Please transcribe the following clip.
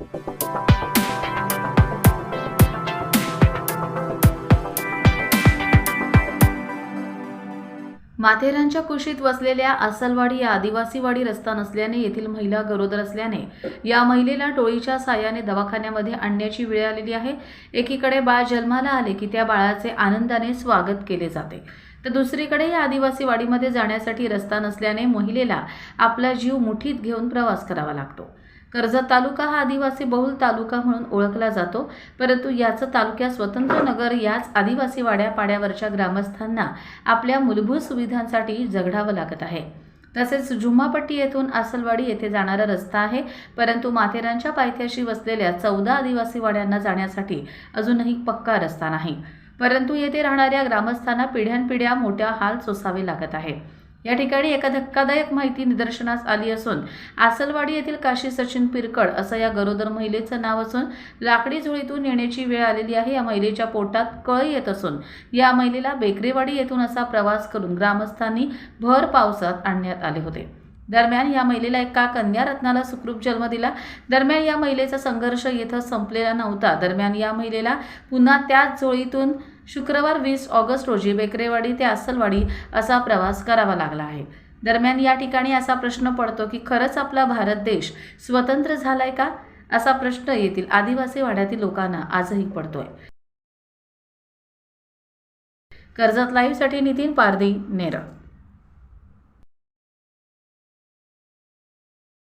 माथेरानच्या कुशीत वसलेल्या आसलवाडी या आदिवासीवाडी रस्ता नसल्याने येथील महिला गरोदर असल्याने या महिलेला टोळीच्या साह्याने दवाखान्यामध्ये आणण्याची वेळ आलेली आहे. एकीकडे बाळ जन्माला आले की त्या बाळाचे आनंदाने स्वागत केले जाते. तर दुसरीकडे या आदिवासी वाडीमध्ये जाण्यासाठी रस्ता नसल्याने महिलेला आपला जीव मुठीत घेऊन प्रवास करावा लागतो. कर्जत तालुका हा आदिवासी बहुल तालुका म्हणून ओळखला जातो. परंतु याचं तालुक्यात स्वतंत्र नगर याच आदिवासी वाड्या पाड्यावरच्या ग्रामस्थांना आपल्या मूलभूत सुविधांसाठी झगडावं लागत आहे. तसेच जुम्मापट्टी येथून आसलवाडी येथे जाणारा रस्ता आहे. परंतु माथेरानच्या पायथ्याशी वसलेल्या चौदा आदिवासी वाड्यांना जाण्यासाठी अजूनही पक्का रस्ता नाही. परंतु येथे राहणाऱ्या ग्रामस्थांना पिढ्यानपिढ्या मोठ्या हाल सोसावे लागत आहे. या ठिकाणी एका धक्कादायक माहिती निदर्शनास आली असून आसलवाडी येथील काशी सचिन पिरकड असं या गरोदर महिलेचं नाव असून लाकडी झोळीतून येण्याची वेळ आलेली आहे. या महिलेच्या पोटात कळ येत असून या महिलेला बेकरेवाडी येथून असा प्रवास करून ग्रामस्थांनी भर पावसात आणण्यात आले होते. दरम्यान या महिलेला एका कन्या रत्नाला सुखरूप जन्म दिला. दरम्यान या महिलेचा संघर्ष येथं संपलेला नव्हता. दरम्यान या महिलेला पुन्हा त्याच जोळीतून शुक्रवार वीस ऑगस्ट रोजी बेकरेवाडी ते अस्सलवाडी असा प्रवास करावा लागला आहे. दरम्यान या ठिकाणी असा प्रश्न पडतो की खरंच आपला भारत देश स्वतंत्र झालाय का? असा प्रश्न येथील आदिवासी वाड्यातील लोकांना आजही पडतोय. कर्जत लाईव्हसाठी नितीन पारधी नेरळ.